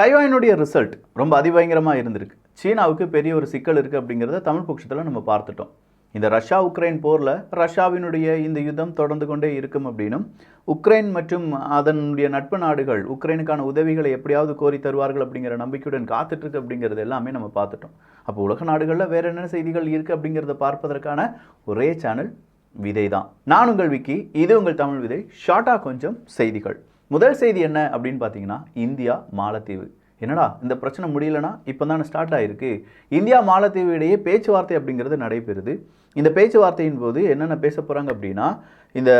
தைவானுடைய result ரொம்ப அதிபயங்கரமாக இருந்திருக்கு. சீனாவுக்கு பெரிய ஒரு சிக்கல் இருக்குது அப்படிங்கிறத தமிழ் பட்சத்தில் நம்ம பார்த்துட்டோம். இந்த ரஷ்யா உக்ரைன் போரில் ரஷ்யாவினுடைய இந்த யுத்தம் தொடர்ந்து கொண்டே இருக்கும் அப்படின்னும் உக்ரைன் மற்றும் அதனுடைய நட்பு நாடுகள் உக்ரைனுக்கான உதவிகளை எப்படியாவது கோரி தருவார்கள் அப்படிங்கிற நம்பிக்கையுடன் காத்துட்ருக்கு அப்படிங்கிறது எல்லாமே நம்ம பார்த்துட்டோம். அப்போ உலக நாடுகளில் வேறு என்னென்ன செய்திகள் இருக்குது அப்படிங்கிறத பார்ப்பதற்கான ஒரே சேனல் விதை தான் நான் உங்கள் விக்கி இது உங்கள் தமிழ் விதை. ஷார்ட்டாக கொஞ்சம் செய்திகள். முதல் செய்தி என்ன அப்படின்னு பார்த்தீங்கன்னா இந்தியா மாலத்தீவு. என்னடா இந்த பிரச்சனை முடியலனா இப்போ தான் ஸ்டார்ட் ஆகிருக்கு இந்தியா மாலத்தீவு இடையே பேச்சுவார்த்தை அப்படிங்கிறது நடைபெறுது. இந்த பேச்சுவார்த்தையின் போது என்னென்ன பேச போகிறாங்க அப்படின்னா இந்த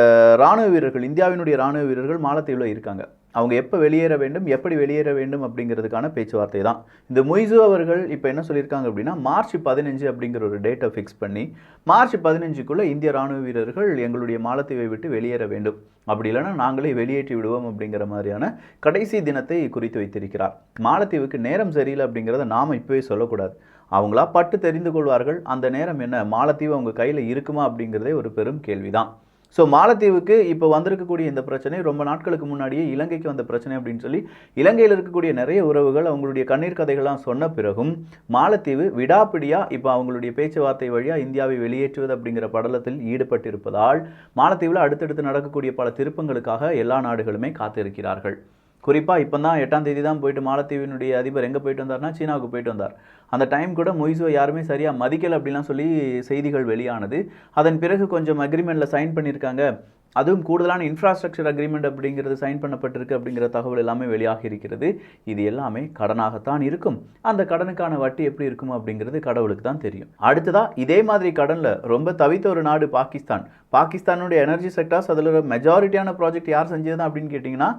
ராணுவ வீரர்கள் இந்தியாவினுடைய ராணுவ வீரர்கள் மாலத்தீவில் இருக்காங்க. அவங்க எப்போ வெளியேற வேண்டும் எப்படி வெளியேற வேண்டும் அப்படிங்கிறதுக்கான பேச்சுவார்த்தை தான். இந்த மொய்சு அவர்கள் இப்போ என்ன சொல்லியிருக்காங்க அப்படின்னா மார்ச் பதினஞ்சு அப்படிங்கிற ஒரு டேட்டை ஃபிக்ஸ் பண்ணி மார்ச் பதினஞ்சுக்குள்ளே இந்திய ராணுவ வீரர்கள் எங்களுடைய மாலத்தீவை விட்டு வெளியேற வேண்டும். அப்படி இல்லைன்னா நாங்களே வெளியேற்றி விடுவோம் அப்படிங்கிற மாதிரியான கடைசி தினத்தை குறித்து வைத்திருக்கிறார். மாலத்தீவுக்கு நேரம் சரியில்லை அப்படிங்கிறத நாம் இப்போவே சொல்லக்கூடாது. அவங்களா பட்டு தெரிந்து கொள்வார்கள். அந்த நேரம் என்ன மாலத்தீவு அவங்க கையில் இருக்குமா அப்படிங்கிறதே ஒரு பெரும் கேள்விதான். ஸோ மாலத்தீவுக்கு இப்போ வந்திருக்கக்கூடிய இந்த பிரச்சனை ரொம்ப நாட்களுக்கு முன்னாடியே இலங்கைக்கு வந்த பிரச்சனை அப்படின்னு சொல்லி இலங்கையில் இருக்கக்கூடிய நிறைய உறவுகள் அவங்களுடைய கண்ணீர் கதைகள்லாம் சொன்ன பிறகும் மாலத்தீவு விடாப்பிடியாக இப்போ அவங்களுடைய பேச்சுவார்த்தை வழியாக இந்தியாவை வெளியேற்றுவது அப்படிங்கிற படலத்தில் ஈடுபட்டிருப்பதால் மாலத்தீவில் அடுத்தடுத்து நடக்கக்கூடிய பல திருப்பங்களுக்காக எல்லா நாடுகளுமே காத்திருக்கிறார்கள். குறிப்பாக இப்போ தான் எட்டாம் தேதி தான் போயிட்டு மாலத்தீவினுடைய அதிபர் எங்கே போயிட்டு வந்தார்னா சீனாவுக்கு போயிட்டு வந்தார். அந்த டைம் கூட மொய்சுவை யாருமே சரியாக மதிக்கலை அப்படிலாம் சொல்லி செய்திகள் வெளியானது. அதன் பிறகு கொஞ்சம் அக்ரிமெண்ட்டில் சைன் பண்ணியிருக்காங்க. அதுவும் கூடுதலான இன்ஃப்ராஸ்ட்ரக்சர் அக்ரிமெண்ட் அப்படிங்கிறது சைன் பண்ணப்பட்டிருக்கு அப்படிங்கிற தகவல் எல்லாமே வெளியாகி இருக்கிறது. இது எல்லாமே கடனாகத்தான் இருக்கும். அந்த கடனுக்கான வட்டி எப்படி இருக்கும் அப்படிங்கிறது கடவுளுக்கு தான் தெரியும். அடுத்ததா இதே மாதிரி கடனில் ரொம்ப தவித்த ஒரு நாடு பாகிஸ்தான். பாகிஸ்தானுடைய எனர்ஜி செக்டார்ஸ் அதில் ஒரு மெஜாரிட்டியான ப்ராஜெக்ட் யார் செஞ்சது அப்படின்னு கேட்டிங்கன்னா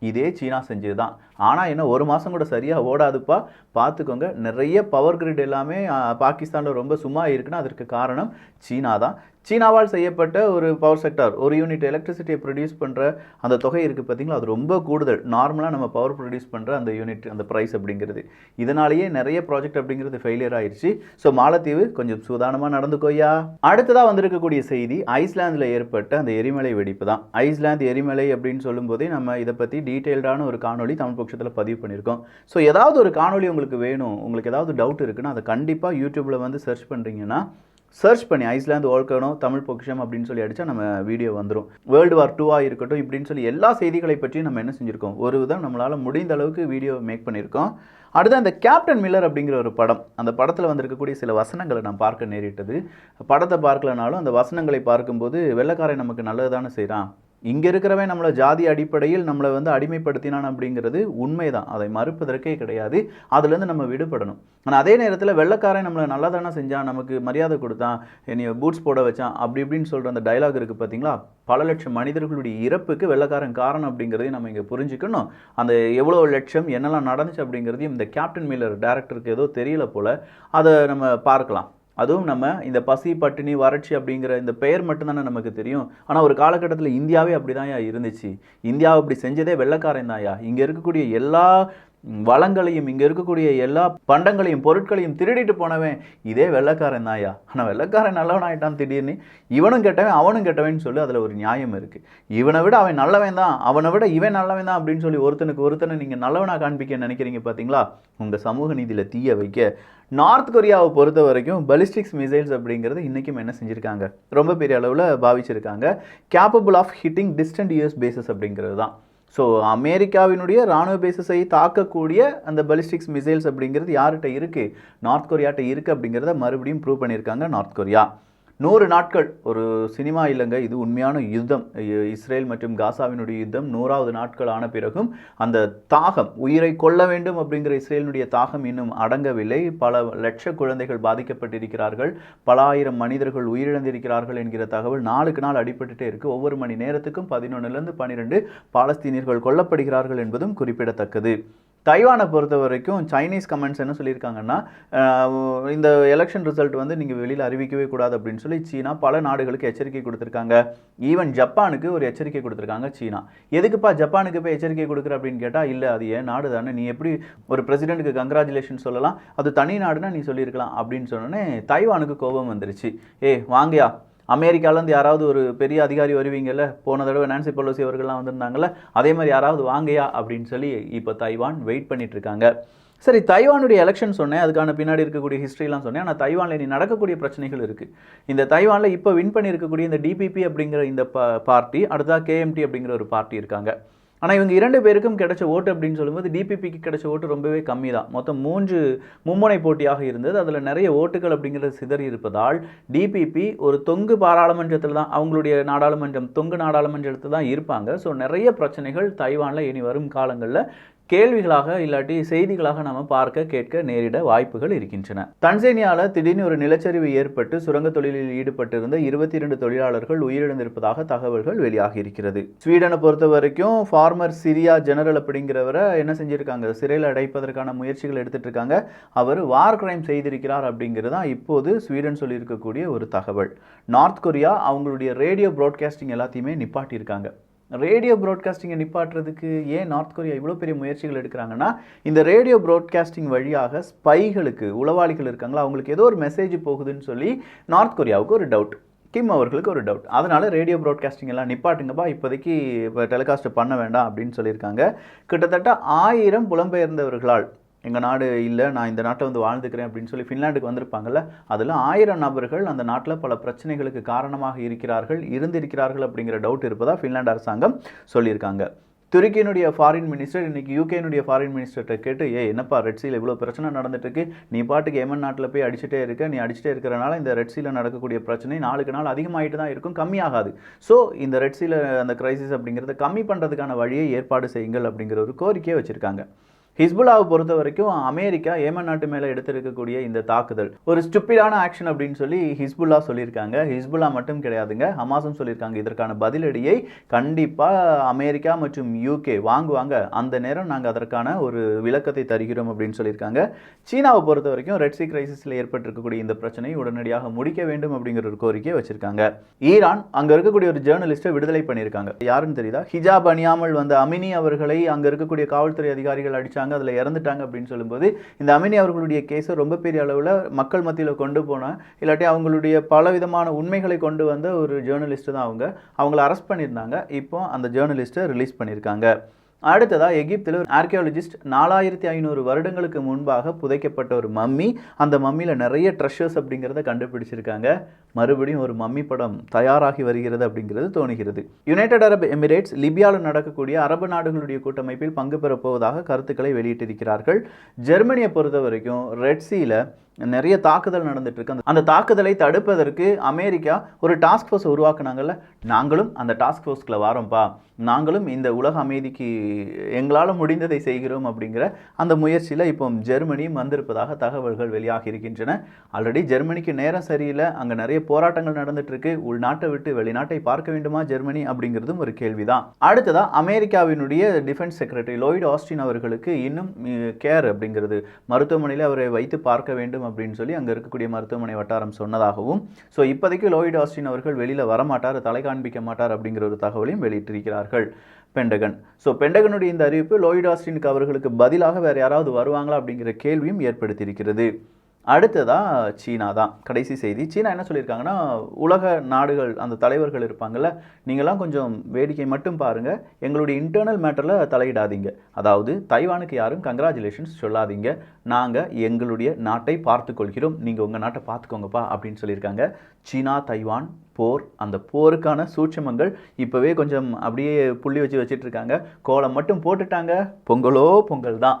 இதே சீனா செஞ்சது தான் ஆனால் என்ன ஒரு மாதம் கூட சரியாக ஓடாதுப்பா. பார்த்துக்கோங்க நிறைய பவர் கிரிட் எல்லாமே பாகிஸ்தானில் ரொம்ப சும்மா இருக்குன்னா அதற்கு காரணம் சீனா தான். சீனாவால் செய்யப்பட்ட ஒரு பவர் செக்டார் ஒரு யூனிட் எலக்ட்ரிசிட்டியை ப்ரொடியூஸ் பண்ணுற அந்த தொகை இருக்குது பார்த்திங்களா? அது ரொம்ப கூடுதல். நார்மலாக நம்ம பவர் ப்ரொடியூஸ் பண்ணுற அந்த யூனிட் அந்த ப்ரைஸ் அப்படிங்கிறது. இதனாலேயே நிறைய ப்ராஜெக்ட் அப்படிங்கிறது ஃபெயிலியர் ஆயிடுச்சு ஸோ மாலத்தீவு கொஞ்சம் சூதானமாக நடந்துக்கோயா அடுத்ததாக வந்திருக்கக்கூடிய செய்தி ஐஸ்லாந்தில் ஏற்பட்ட அந்த எரிமலை வெடிப்பு தான். ஐஸ்லாந்து எரிமலை அப்படின்னு சொல்லும்போதே நம்ம இதை பற்றி டீட்டெயில்டான ஒரு காணொலி தமிழ் பட்சத்தில் பதிவு பண்ணியிருக்கோம் ஸோ ஏதாவது ஒரு காணொலி உங்களுக்கு வேணும் உங்களுக்கு ஏதாவது டவுட் இருக்குன்னா அதை கண்டிப்பாக யூடியூப்பில் வந்து சர்ச் பண்ணுறீங்கன்னா சர்ச் பண்ணி ஐஸ்லாந்து ஓல்கனோ தமிழ் பொக்கிஷம் அப்படின்னு சொல்லி அடித்தா நம்ம வீடியோ வந்துடும் வேர்ல்டு வார் டூவாக இருக்கட்டும் இப்படின்னு சொல்லி எல்லா செய்திகளை பற்றியும் நம்ம என்ன செஞ்சுருக்கோம்? ஒரு விதம் நம்மளால் முடிந்த அளவுக்கு வீடியோ மேக் பண்ணியிருக்கோம் அடுத்து அந்த கேப்டன் மில்லர் அப்படிங்கிற ஒரு படம். அந்த படத்தில் வந்திருக்கக்கூடிய சில வசனங்களை நான் பார்க்க நேரிட்டது. படத்தை பார்க்கலனாலும் அந்த வசனங்களை பார்க்கும்போது வெள்ளக்காரன் நமக்கு நல்லது தானே செய்கிறான் இங்கே இருக்கிறவன் நம்மளை ஜாதி அடிப்படையில் நம்மளை வந்து அடிமைப்படுத்தினான் அப்படிங்கிறது உண்மைதான். அதை மறுப்பதற்கே கிடையாது. அதுலேருந்து நம்ம விடுபடணும். ஆனால் அதே நேரத்தில் வெள்ளைக்காரன் நம்மளை நல்லா தானே செஞ்சான் நமக்கு மரியாதை கொடுத்தான் என்னை பூட்ஸ் போட வச்சான் அப்படி இப்படின்னு சொல்கிற அந்த டைலாக் இருக்குது பார்த்தீங்களா பல லட்சம் மனிதர்களுடைய இறப்புக்கு வெள்ளைக்காரன் காரணம் அப்படிங்கிறதையும் நம்ம இங்கே புரிஞ்சுக்கணும். அந்த எவ்வளோ லட்சம் என்னெல்லாம் நடந்துச்சு அப்படிங்கிறதையும் இந்த கேப்டன் மில்லர் டேரக்டருக்கு ஏதோ தெரியல போல் அதை நம்ம பார்க்கலாம். அதுவும் நம்ம இந்த பசி பட்டினி வறட்சி அப்படிங்கிற இந்த பெயர் மட்டும்தானே நமக்கு தெரியும். ஆனால் ஒரு காலகட்டத்தில் இந்தியாவே அப்படி இருந்துச்சு. இந்தியாவை அப்படி செஞ்சதே வெள்ளைக்காரன் தான்யா இங்கே இருக்கக்கூடிய எல்லா வளங்களையும் இங்கே இருக்கக்கூடிய எல்லா பண்டங்களையும் பொருட்களையும் திருடிட்டு போனவன் இதே வெள்ளைக்காரன் தான்யா. ஆனால் வெள்ளைக்காரன் நல்லவனாயிட்டான் திடீர்னு. இவனும் கெட்டவன் அவனும் கெட்டவன் சொல்லி அதில் ஒரு நியாயம் இருக்குது இவனை விட அவன் நல்லவன் தான் அவனை விட இவன் நல்லவன் தான் அப்படின்னு சொல்லி ஒருத்தனுக்கு ஒருத்தனை நீங்கள் நல்லவனாக காண்பிக்க நினைக்கிறீங்க பார்த்தீங்களா உங்கள் சமூக நீதியில் தீய வைக்க நார்த் கொரியாவை பொறுத்த வரைக்கும் பலிஸ்டிக்ஸ் மிசைல்ஸ் அப்படிங்கிறது இன்றைக்கும் என்ன செஞ்சுருக்காங்க? ரொம்ப பெரிய அளவில் பாவிச்சிருக்காங்க. Capable of hitting distant US bases அப்படிங்கிறது தான். ஸோ அமெரிக்காவினுடைய ராணுவ பேசஸை தாக்கக்கூடிய அந்த பலிஸ்டிக்ஸ் மிசைல்ஸ் அப்படிங்கிறது யார்கிட்ட இருக்குது நார்த் கொரியாட்ட இருக்குது அப்படிங்கிறத மறுபடியும் ப்ரூவ் பண்ணியிருக்காங்க நார்த் கொரியா நூறு நாட்கள். ஒரு சினிமா இல்லைங்க இது உண்மையான யுத்தம். இஸ்ரேல் மற்றும் காசாவினுடைய யுத்தம் நூறாவது நாட்கள் ஆன பிறகும் அந்த தாகம் உயிரை கொல்ல வேண்டும் அப்படிங்கிற இஸ்ரேலினுடைய தாகம் இன்னும் அடங்கவில்லை. பல லட்ச குழந்தைகள் பாதிக்கப்பட்டிருக்கிறார்கள். பல ஆயிரம் மனிதர்கள் உயிரிழந்திருக்கிறார்கள் என்கிற தகவல் நாளுக்கு நாள் அடிபட்டுட்டே இருக்கு. ஒவ்வொரு மணி நேரத்துக்கும் பதினொன்றுலேருந்து பன்னிரெண்டு பாலஸ்தீனியர்கள் கொல்லப்படுகிறார்கள் என்பதும் குறிப்பிடத்தக்கது. தைவானை பொறுத்த வரைக்கும் சைனீஸ் கமெண்ட்ஸ் என்ன சொல்லியிருக்காங்கன்னா இந்த எலெக்ஷன் ரிசல்ட் வந்து நீங்கள் வெளியில் அறிவிக்கவே கூடாது அப்படின்னு சொல்லி சீனா பல நாடுகளுக்கு எச்சரிக்கை கொடுத்துருக்காங்க. ஈவன் ஜப்பானுக்கு ஒரு எச்சரிக்கை கொடுத்துருக்காங்க சீனா. எதுக்குப்பா ஜப்பானுக்கு போய் எச்சரிக்கை கொடுக்குற அப்படின்னு கேட்டால் இல்லை அது ஏன் நாடு தானே நீ எப்படி ஒரு பிரசிடென்ட்டுக்கு கங்க்ராச்சுலேஷன் சொல்லலாம் அது தனி நாடுனா நீ சொல்லியிருக்கலாம் அப்படின்னு சொன்னோன்னே தைவானுக்கு கோபம் வந்துருச்சு. ஏ வாங்கயா அமெரிக்காலேருந்து யாராவது ஒரு பெரிய அதிகாரி வருவீங்கல்ல? போன தடவை நான்சி பெலோசி அவர்கள்லாம் வந்திருந்தாங்கல்ல? அதே மாதிரி யாராவது வாங்கையா? அப்படின்னு சொல்லி இப்போ தைவான் வெயிட் பண்ணிட்டு இருக்காங்க சரி தைவானுடைய எலெக்ஷன் சொன்னேன். அதுக்கான பின்னாடி இருக்கக்கூடிய ஹிஸ்ட்ரிலாம் சொன்னேன். ஆனால் தைவானில் இனி நடக்கக்கூடிய பிரச்சனைகள் இருக்குது இந்த தைவானில் இப்போ வின் பண்ணியிருக்கக்கூடிய இந்த டிபிபி அப்படிங்கிற இந்த ப பார்ட்டி அடுத்ததாக கேஎம்டி அப்படிங்கிற ஒரு பார்ட்டி இருக்காங்க. ஆனால் இவங்க இரண்டு பேருக்கும் கிடைச்ச ஓட்டு அப்படின்னு சொல்லும்போது டிபிபிக்கு கிடைச்ச ஓட்டு ரொம்பவே கம்மி தான் மொத்தம் மூன்று மும்முனை போட்டியாக இருந்தது. அதில் நிறைய ஓட்டுகள் அப்படிங்கிறது சிதறி இருப்பதால் டிபிபி ஒரு தொங்கு பாராளுமன்றத்தில் தான் அவங்களுடைய நாடாளுமன்றம் தொங்கு நாடாளுமன்றத்தில் தான் இருப்பாங்க. ஸோ நிறைய பிரச்சனைகள் தைவானில் இனி வரும் காலங்களில் கேள்விகளாக இல்லாட்டி செய்திகளாக நாம் பார்க்க கேட்க நேரிட வாய்ப்புகள் இருக்கின்றன. தன்சேனியாவில் திடீர்னு ஒரு நிலச்சரிவு ஏற்பட்டு சுரங்க தொழிலில் ஈடுபட்டிருந்த இருபத்தி இரண்டு தொழிலாளர்கள் உயிரிழந்திருப்பதாக தகவல்கள் வெளியாகி இருக்கிறது. ஸ்வீடனை பொறுத்த வரைக்கும் ஃபார்மர் சிரியா ஜெனரல் அப்படிங்கிறவரை என்ன செஞ்சிருக்காங்க? சிறையில் அடைப்பதற்கான முயற்சிகள் எடுத்துட்டு இருக்காங்க அவர் வார் கிரைம் செய்திருக்கிறார் அப்படிங்கிறது தான் இப்போது ஸ்வீடன் சொல்லியிருக்கக்கூடிய ஒரு தகவல். நார்த் கொரியா அவங்களுடைய ரேடியோ ப்ராட்காஸ்டிங் எல்லாத்தையுமே நிப்பாட்டியிருக்காங்க. ரேடியோ ப்ராட்காஸ்டிங்கை நிப்பாட்டுறதுக்கு ஏன் நார்த் கொரியா இவ்வளோ பெரிய முயற்சிகள் எடுக்கிறாங்கன்னா இந்த ரேடியோ ப்ராட்காஸ்டிங் வழியாக ஸ்பைகளுக்கு உளவாளிகள் இருக்காங்களா அவங்களுக்கு ஏதோ ஒரு மெசேஜ் போகுதுன்னு சொல்லி நார்த் கொரியாவுக்கு ஒரு டவுட் கிம் அவர்களுக்கு ஒரு டவுட் அதனால் ரேடியோ ப்ராட்காஸ்டிங் எல்லாம் நிப்பாட்டுங்கப்பா இப்போதைக்கு இப்போ டெலிகாஸ்ட் பண்ண வேண்டாம் அப்படின்னு சொல்லியிருக்காங்க. கிட்டத்தட்ட ஆயிரம் புலம்பெயர்ந்தவர்களால் எங்கள் நாடு இல்லை நான் இந்த நாட்டில் வந்து வாழ்ந்துக்கிறேன் அப்படின்னு சொல்லி ஃபின்லாண்டுக்கு வந்திருப்பாங்கல்ல அதில் ஆயிரம் நபர்கள் அந்த நாட்டில் பல பிரச்சனைகளுக்கு காரணமாக இருக்கிறார்கள் இருந்திருக்கிறார்கள் அப்படிங்கிற டவுட் இருப்பதாக ஃபின்லாண்டு அரசாங்கம் சொல்லியிருக்காங்க. துருக்கியினுடைய ஃபாரின் மினிஸ்டர் இன்றைக்கி யூகேனுடைய ஃபாரின் மினிஸ்டர்கிட்ட கேட்டு ஏ என்னப்பா ரெட் இவ்வளோ பிரச்சனை நடந்துட்டுருக்கு? நீ பாட்டுக்கு ஏமன் நாட்டில் போய் அடிச்சுட்டே இருக்க நீ அடிச்சுட்டே இருக்கிறனால இந்த ரெட் நடக்கக்கூடிய பிரச்சனை நாளுக்கு நாள் அதிகமாகிட்டு தான் இருக்கும் கம்மியாகாது. ஸோ இந்த ரெட் அந்த கிரைசிஸ் அப்படிங்கிறத கம்மி பண்ணுறதுக்கான வழியை ஏற்பாடு செய்யுங்கள் அப்படிங்கிற ஒரு கோரிக்கையை வச்சுருக்காங்க. ஹிஸ்புல்லாவை பொறுத்த வரைக்கும் அமெரிக்கா ஏமன் நாட்டு மேலே எடுத்திருக்கக்கூடிய இந்த தாக்குதல். ஒரு ஸ்டுப்பிடான ஆக்ஷன் அப்படின்னு சொல்லி ஹிஸ்புல்லா சொல்லியிருக்காங்க. ஹிஸ்புல்லா மட்டும் கிடையாதுங்க ஹமாஸும் சொல்லியிருக்காங்க. இதற்கான பதிலடியை கண்டிப்பாக அமெரிக்கா மற்றும் யூகே வாங்குவாங்க. அந்த நேரம் நாங்கள் அதற்கான ஒரு விளக்கத்தை தருகிறோம் அப்படின்னு சொல்லியிருக்காங்க. சீனாவை பொறுத்த வரைக்கும் ரெட் சி கிரைசிஸில் ஏற்பட்டிருக்கக்கூடிய இந்த பிரச்சனையை உடனடியாக முடிக்க வேண்டும் அப்படிங்கிற ஒரு கோரிக்கையை வச்சிருக்காங்க. ஈரான் அங்கே இருக்கக்கூடிய ஒரு ஜேர்னலிஸ்ட்டை விடுதலை பண்ணியிருக்காங்க. யாருன்னு தெரியுதா? ஹிஜாப் அணியாமல் வந்த அமினி அவர்களை அங்கே இருக்கக்கூடிய காவல்துறை அதிகாரிகள் அடித்தாங்க இறந்துட்டாங்க அதில் இறந்துட்டாங்க அப்படின்னு சொல்லும்போது இந்த அமினி அவர்களுடைய கேஸை ரொம்ப பெரிய அளவில் மக்கள் மத்தியில் கொண்டு போன இல்லாட்டி அவங்களுடைய பல விதமான உண்மைகளை கொண்டு வந்த ஒரு ஜேர்னலிஸ்ட் தான் அவங்க. அவங்கள அரெஸ்ட் பண்ணியிருந்தாங்க. இப்போ அந்த ஜேர்னலிஸ்ட்டை ரிலீஸ் பண்ணியிருக்காங்க. அடுத்ததாக எகிப்தில் ஒரு ஆர்கியாலஜிஸ்ட் நாலாயிரத்தி ஐநூறு வருடங்களுக்கு முன்பாக புதைக்கப்பட்ட ஒரு மம்மி. அந்த மம்மியில் நிறைய ட்ரெஷர்ஸ் அப்படிங்கிறத கண்டுபிடிச்சிருக்காங்க. மறுபடியும் ஒரு மம்மி படம் தயாராகி வருகிறது அப்படிங்கிறது தோணுகிறது. யுனைடெட் அரப் எமிரேட்ஸ் லிபியாவில் நடக்கக்கூடிய அரபு நாடுகளுடைய கூட்டமைப்பில் பங்கு பெறப்போவதாக கருத்துக்களை வெளியிட்டிருக்கிறார்கள். ஜெர்மனியை பொறுத்த வரைக்கும் ரெட்சியில் நிறைய தாக்குதல் நடந்துட்டு இருக்கு. அந்த- அந்த தாக்குதலை தடுப்பதற்கு அமெரிக்கா ஒரு டாஸ்க் ஃபோர்ஸ் உருவாக்குனாங்கல்ல? நாங்களும் அந்த டாஸ்க் ஃபோர்ஸ்கில் வாரோம்ப்பா. நாங்களும் இந்த உலக அமைதிக்கு எங்களால் முடிந்ததை செய்கிறோம் அப்படிங்கிற அந்த முயற்சியில் இப்போ ஜெர்மனியும் வந்திருப்பதாக தகவல்கள் வெளியாகி இருக்கின்றன. ஆல்ரெடி ஜெர்மனிக்கு நேரம் சரியில்லை. அங்கே நிறைய போராட்டங்கள் நடந்துட்டுருக்கு உள்நாட்டை விட்டு வெளிநாட்டை பார்க்க வேண்டுமா ஜெர்மனி அப்படிங்கிறதும் ஒரு கேள்விதான். அடுத்ததாக அமெரிக்காவினுடைய டிஃபென்ஸ் செக்ரட்டரி லோய்டு ஆஸ்டின் அவர்களுக்கு இன்னும் கேர் அப்படிங்கிறது. மருத்துவமனையில் அவரை வைத்து பார்க்க வேண்டும் அப்படின்னு சொல்லி அங்கே இருக்கக்கூடிய மருத்துவமனை வட்டாரம் சொன்னதாகவும் ஸோ இப்போதைக்கு லோயிட் ஆஸ்டின் அவர்கள் வெளியில் வரமாட்டார் தலை காண்பிக்க மாட்டார் அப்படிங்கிற ஒரு தகவலையும் வெளியிட்டிருக்கிறார்கள் பெண்டகன் ஸோ பெண்டகனுடைய இந்த அறிவிப்பு லோயிட் ஆஸ்டினுக்கு அவர்களுக்கு பதிலாக வேறு யாராவது வருவாங்களா அப்படிங்கிற கேள்வியும் ஏற்படுத்தியிருக்கிறது. அடுத்ததா சீனா தான். கடைசி செய்தி. சீனா என்ன சொல்லியிருக்காங்கன்னா உலக நாடுகள் அந்த தலைவர்கள் இருப்பாங்கல்ல நீங்களாம் கொஞ்சம் வேடிக்கை மட்டும் பாருங்கள் எங்களுடைய இன்டர்னல் மேட்டரில் தலையிடாதீங்க. அதாவது தைவானுக்கு யாரும் கங்க்ராச்சுலேஷன்ஸ் சொல்லாதீங்க. நாங்கள் எங்களுடைய நாட்டை பார்த்துக்கொள்கிறோம் நீங்கள் உங்கள் நாட்டை பார்த்துக்கோங்கப்பா அப்படின்னு சொல்லியிருக்காங்க. சீனா தைவான் போர் அந்த போருக்கான சூட்சமங்கள் இப்போவே கொஞ்சம் அப்படியே புள்ளி வச்சு வச்சிட்டு இருக்காங்க கோலம் மட்டும் போட்டுட்டாங்க. பொங்கலோ பொங்கல் தான்.